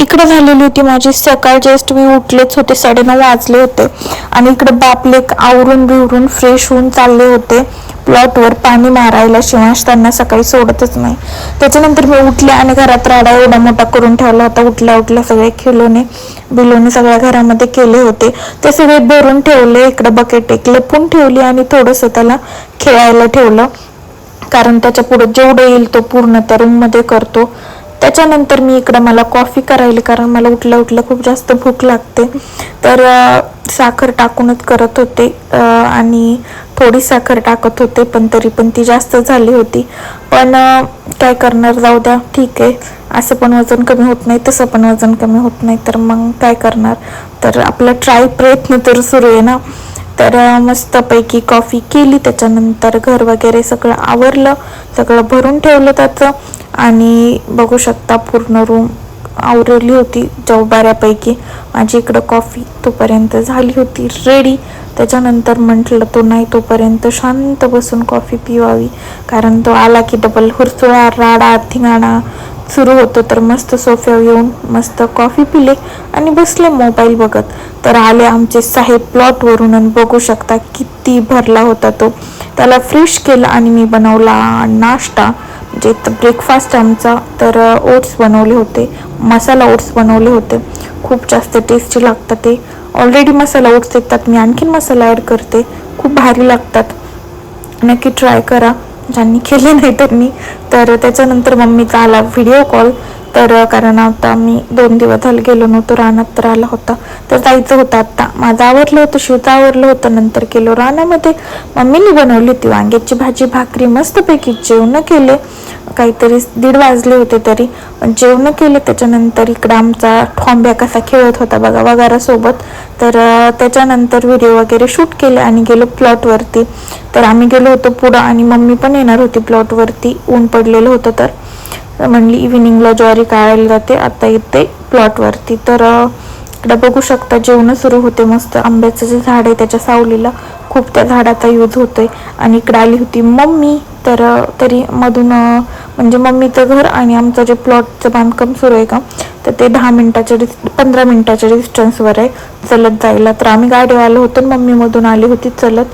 इकडे झालेली होती माझी. सकाळ जस्ट मी उठलेच होते. साडेनऊ वाजले होते. आणि इकडे बापलेक आवरून बिवरून फ्रेश होऊन चालले होते. प्लॉटवर पाणी मारायला शिवांश त्यांना सकाळी सोडतच नाही. त्याच्यानंतर मी उठले आणि घरात राडा एवढा मोठा करून ठेवला होता. उठल्या उठल्या सगळे खिलोने बिलोने सगळ्या घरामध्ये केले होते. ते सगळे भरून ठेवले इकडे बकेट एक लपून ठेवली आणि थोडंसं त्याला खेळायला ठेवलं. कारण त्याच्या पुढे जेवढं येईल तो पूर्ण त्या रूममध्ये करतो. त्याच्यानंतर मी इकडं मला कॉफी करायली कारण मला उठल्या उठल्या खूप जास्त भूक लागते. तर साखर टाकूनच करत होते. आणि थोडी साखर टाकत होते पण तरी पण ती जास्त झाली होती. पण काय करणार? जाऊ द्या ठीक आहे. असं पण वजन कमी होत नाही तसं पण वजन कमी होत नाही. तर मग काय करणार? तर आपला ट्राय प्रयत्न तर सुरू आहे ना. तर मस्तपैकी कॉफी केली. त्याच्यानंतर घर वगैरे सगळं आवरलं. सगळं भरून ठेवलं त्याचं. आणि बघू शकता पूर्ण रूम आवरली होती जवबाऱ्यापैकी माझी इकडं कॉफी तोपर्यंत झाली होती रेडी त्याच्यानंतर म्हटलं तो नाही तोपर्यंत शांत बसून कॉफी पिवावी. कारण तो आला की डबल हुरसुळा राडा थिंगाणा सुरू होतो. तर मस्त सोफ्यावर येऊन मस्त कॉफी पिले आणि बसले मोबाईल बघत. तर आले आमचे साहेब प्लॉटवरून आणि बघू शकता किती भरला होता तो. त्याला फ्रेश केलं आणि मी बनवला नाश्ता. जे ब्रेकफास्ट आमचा तर ओट्स बनवले होते. मसाला ओट्स बनवले होते. खूप जास्त टेस्टी लागतात ते. ऑलरेडी मसाला ओट्स येतात मी आणखीन मसाला ॲड करते. खूप भारी लागतात. नक्की ट्राय करा. ज्यांनी केले नाही त्यांनी. तर त्याच्यानंतर मम्मीचा आला व्हिडिओ कॉल तर कारण आता मी दोन दिवस झाले गेलो नव्हतो रानात तर आला होता. तर जायचं होतं आत्ता माझं आवरलं होतं शिवचं आवरलं होतं नंतर केलो रानामध्ये. मम्मीने बनवली होती वांग्याची भाजी भाकरी मस्तपैकी जेवणं केले. काहीतरी दीड वाजले होते तरी पण जेवणं केले. त्याच्यानंतर इकडं आमचा ठॉम्ब्या कसा खेळत होता बघा वगारासोबत. तर त्याच्यानंतर व्हिडिओ वगैरे शूट केले आणि गेलो प्लॉटवरती तर आम्ही गेलो होतो पुढं आणि मम्मी पण येणार होती प्लॉटवरती ऊन पडलेलं होतं तर. म्हणली इव्हिनिंगला ज्वारी काढायला जाते आता येते प्लॉटवरती तर इकडं बघू शकता जेवणं सुरू होते मस्त. आंब्याचं जे झाड आहे त्याच्या सावलीला खूप त्या झाडाचा यूज होतोय. आणि इकडे आली होती मम्मी. तर तरी मधून म्हणजे मम्मीचं घर आणि आमचं जे प्लॉटचं बांधकाम सुरू आहे का तर ते दहा मिनिटाच्या डिस् पंधरा मिनिटाच्या डिस्टन्सवर आहे. चलत जायला तर आम्ही गाडीवाला होतो आणि मम्मी मधून आली होती चलत.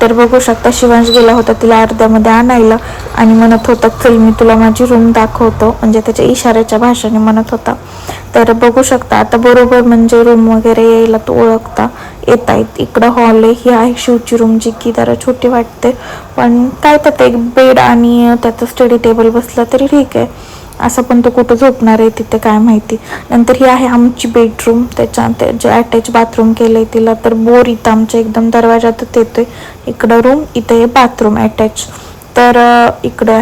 तर बघू शकता शिवांश गेला होता तिला अर्ध्यामध्ये आणायला. आणि म्हणत होता चल मी तुला माझी रूम दाखवतो. म्हणजे त्याच्या इशाऱ्याच्या भाषेने म्हणत होता. तर बघू शकता आता बरोबर म्हणजे रूम वगैरे यायला तो ओळखता येत आहेत इकडं हॉल आहे ही आहे शिवची रूम जी की जरा छोटी वाटते. पण काय त्यात एक बेड आणि त्याचं स्टडी टेबल बसला तरी ठीक आहे. असं पण तो कुठं झोपणार आहे तिथे काय माहिती. नंतर ही आहे आमची बेडरूम त्याच्या जे अटॅच बाथरूम केलंय तिला. तर बोर इथं आमच्या एकदम दरवाजातच येतोय. इकडं रूम इथे बाथरूम अटॅच तर इकडं